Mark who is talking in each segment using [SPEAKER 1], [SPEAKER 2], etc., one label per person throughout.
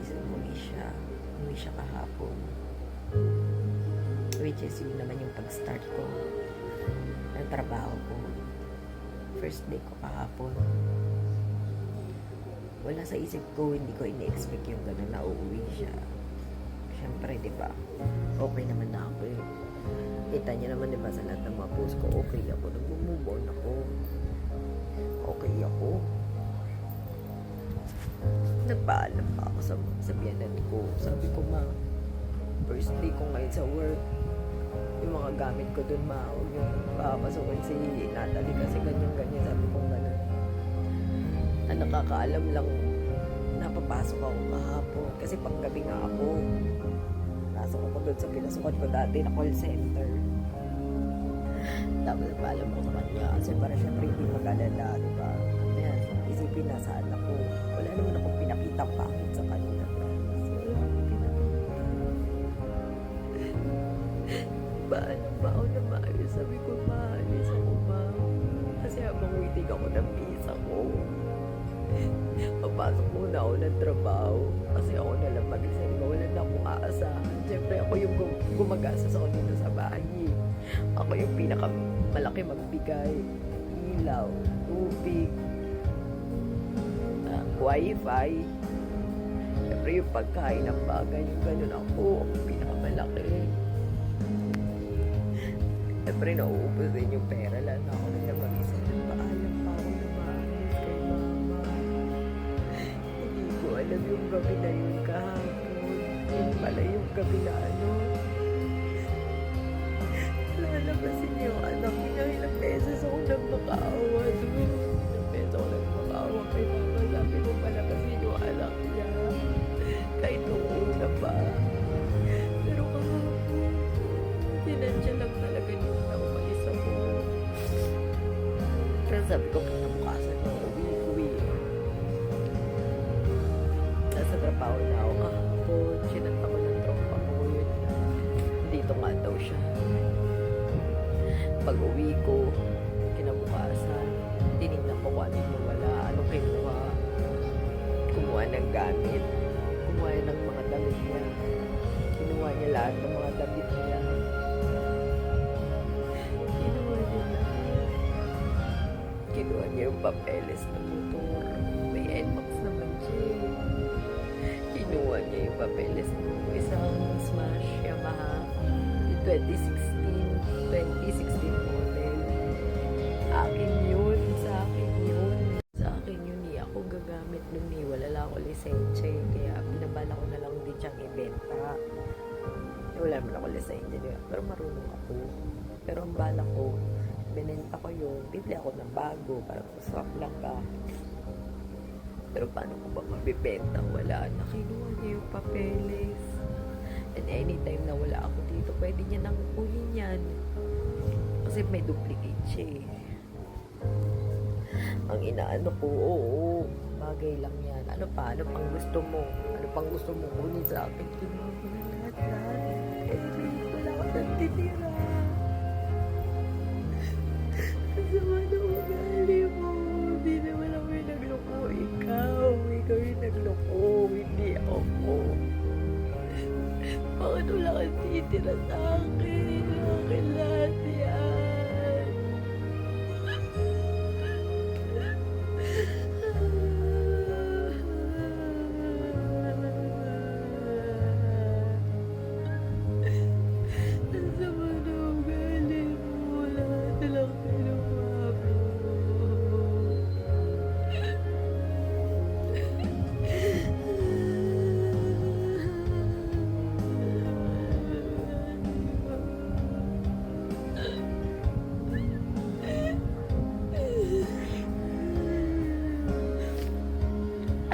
[SPEAKER 1] is umuwi siya. Umuwi siya kahapon. Which is yun naman yung pag-start ko ng trabaho ko. First day ko kahapon. Wala sa isip ko, hindi ko ini-expect yung gano'n na uuwi siya. Siyempre, di ba? Okay naman na ako eh. Kita niyo naman, di ba, sa lahat ng mga post ko, okay ako. Nag-move on ako. Okay ako. Nagpaalam pa ako sa, sa biyanan ko. Sabi ko, ma, first day ko ngayon sa work. Yung mga gamit ko dun, ma, huwag yung papasukin si Natalie kasi ganyan-ganyan. Sabi ko, gano'n. Ang nakakaalam lang, napapasok ako kahapon. Kasi panggabi nga ako. Pasok ako doon sa pinasukan ko dati na call center. Tapos paalam ko sa kanya kasi para syempre hindi mag-alala, isipin na saan ako. Wala naman akong pinakita pakit sa kanya. So, Paano ba ako na maayos? Sabi ko, maalis ako ba? Kasi habang waiting ako ng visa ko, papasok muna ako ng trabaho. Kasi ako na lang mag-isa. Wala na akong aasahan. Siyempre, ako yung gum- gumagasa sa dito sa bahay. eh. Ako yung pinaka malaki magbigay. Ilaw, tubig, wifi. Siyempre, yung pagkain ng bagay, yung ganun ako. Yung pinakamalaki. Siyempre, nauubos din yung pera lang ako na mag-isa. Paalam pa ako maalis kay mama. Hindi ko alam yung gabi na yun kahapon. Yun pala yung gabi na ano. Lalabasin yung anak niya. Ilang beses ako doon. Sabi ko, kinabukasan na uwi-uwi. Nasa trabaho na ako kahapon. Sinanta ko ng tropa ko. Dito nga daw siya. Pag uwi ko, kinabukasan, tinignan ko kung ano yung wala, anong kinuha. Kumuha ng gamit. Kumuha ng mga damit niya. Kinuha niya lahat ng mga damit niya. Kinuha niya yung papeles ng motor. May NMAX naman siya. Kinuha niya yung papeles ng isang Smash Yamaha. Yung 2016, 2016 model. Akin yun. Sa akin yun. Sa akin yun eh. Ako gagamit nun eh. Wala lang ako lisensya eh. Kaya binabala ko na lang din siyang ibenta. Wala naman ako lisensya. di ba? Pero marunong ako. Pero ang bala ko, binenta ko yun. Bibili ako ng bago para swap lang ka. Pero paano ko ba mabibenta? Wala na. Kinuha niya yung papeles. And anytime na wala ako dito, pwede niya nang kuhin yan. Kasi may duplicate siya eh. Ang inaano ko, oo, bagay lang yan. Ano pa? Ano pang gusto mo? Ano pang gusto mo kunin sa akin? Kinuha ko na lahat-lahat. Eh, wala ko nang titira. Kang titira sa akin? Akin lahat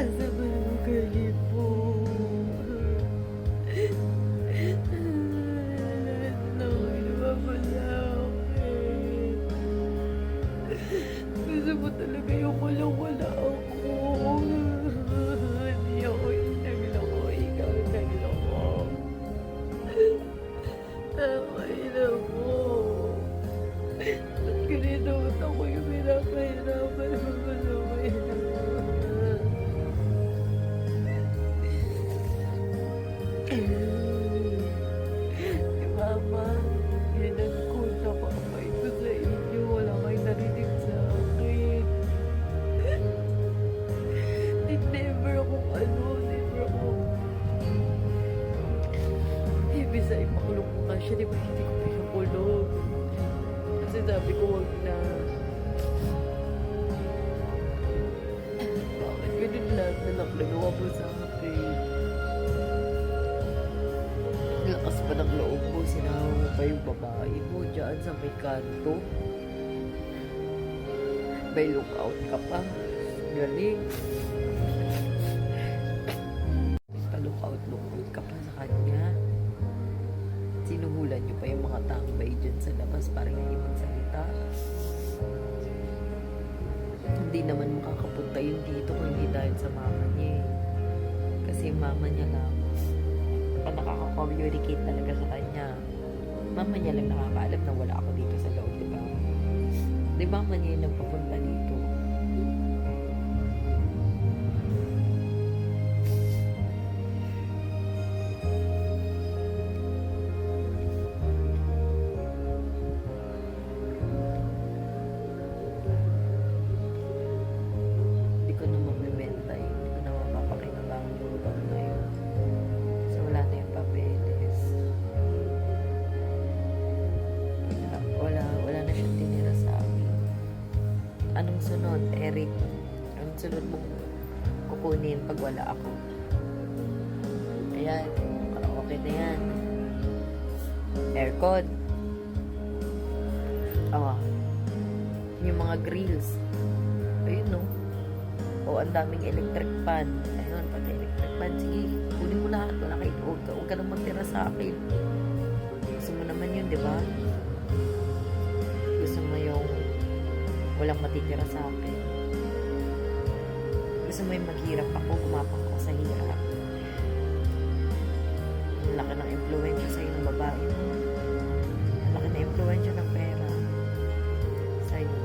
[SPEAKER 1] Ang Si Mama, ginanakot ako kamay ko sa inyo. Sa akin. Di never akong ano, never ako. Ibig sa ipakulong ko nga siya, di ba hindi ko ko, wag na. Bakit ganun lahat na naklagawa mo sa akin? Pa ng loob mo, sinama mo pa yung babae mo dyan sa may kanto. May lookout ka pa. Galing. Pa-lookout, lookout ka pa sa kanya. Sinuhulan niyo pa yung mga tambay dyan sa labas para hindi magsalita. Hindi naman makakapunta yun dito kung hindi dahil sa mama niya eh. Kasi mama niya lang ang nakaka-communicate talaga sa kanya. Mama niya lang nakakaalam na wala ako dito sa loob, di ba? Di mama niya yung nagpapunta dito. Sunod, Eric? Anong sunod mong kukunin pag wala ako? Ayan, karaoke na yan. Aircon. Ah, yung mga grills. Ayun, no? O, ang daming electric fan. Ayun, pati electric fan. Sige, kunin mo lahat. Wala kayo. Huwag, ka- huwag ka nang magtira sa akin. Gusto mo naman yun, di ba? Gusto mo yung walang matitira sa akin. Gusto mo yung maghirap ako, kumapang ako sa hirap. Laki ng influensya sa'yo ng babae mo. Laki ng influensya ng pera. Sa'yo.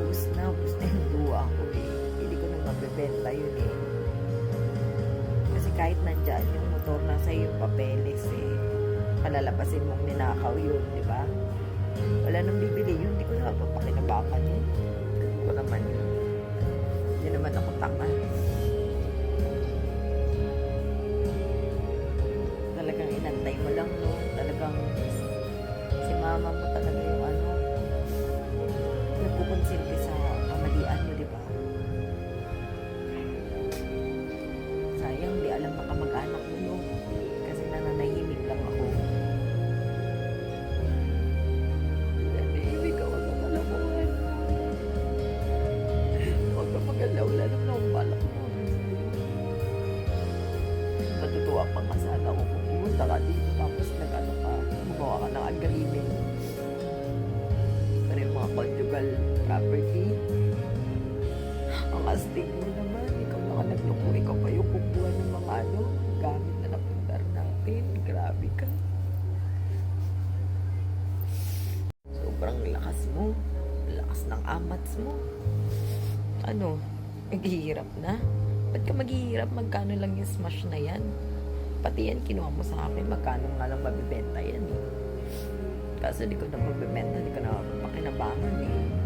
[SPEAKER 1] ubus na, ubus na yung luha ko eh. Hindi ko na mabibenta yun eh. Kasi kahit nandyan yung motor, nasa yung papeles eh. Palalabasin mong ninakaw yun, di ba? Wala nang bibili yun, hindi ko na papakinabangan yun. Hindi ko naman yun. Hindi naman ako tanga. Talagang inantay mo lang, no? Talagang si mama mo talaga yung ano, nagkukonsinti ang astig mo naman, ikaw na ka nagloko, ikaw pa yung kumuha ng mga ano, gamit na napundar natin, grabe ka. Sobrang lakas mo, lakas ng amats mo. Ano, naghihirap na? Ba't ka maghihirap? Magkano lang yung smash na yan? Pati yan, kinuha mo sa akin, magkano nga lang mabibenta yan eh. Kaso di ko na mabibenta, di ko na makinabangan eh.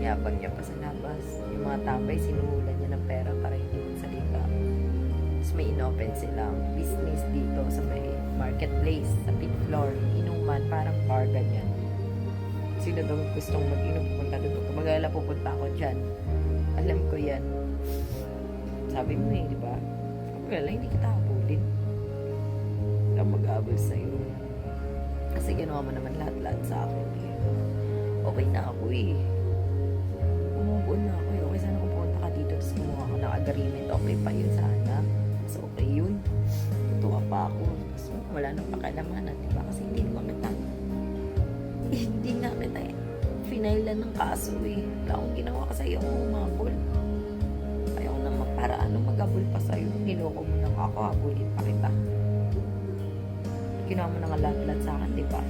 [SPEAKER 1] Saan yabang niya pa sa labas? Yung mga tambay, sinuhulan niya ng pera para hindi magsalita. Tapos may inopen silang business dito sa may marketplace, sa pit floor, inuman, parang bar ganyan. Sino daw gustong mag-inom, pupunta doon. Kapag wala pupunta ako dyan, alam ko yan. Sabi mo eh, di ba? Kapag wala, hindi kita habulin. Wala mag-aabol sa'yo. Kasi ginawa mo naman lahat-lahat sa akin eh. Okay na ako eh. Umubo na ako eh. Okay sana kung pumunta ka dito tapos gumawa ka ng agreement. Okay pa yun sana. So okay yun. Tuwa pa ako. Tapos wala nang pakialamanan, di ba? Kasi hindi naman kita. Hindi nga kita eh. Finailan ng kaso eh. Wala akong ginawa kasi ayaw ko umabol. Ayaw na para ano magabol pa sa'yo. Niloko mo na nga ako, habulin pa kita. Ginawa mo na nga lahat-lahat sa akin, di ba?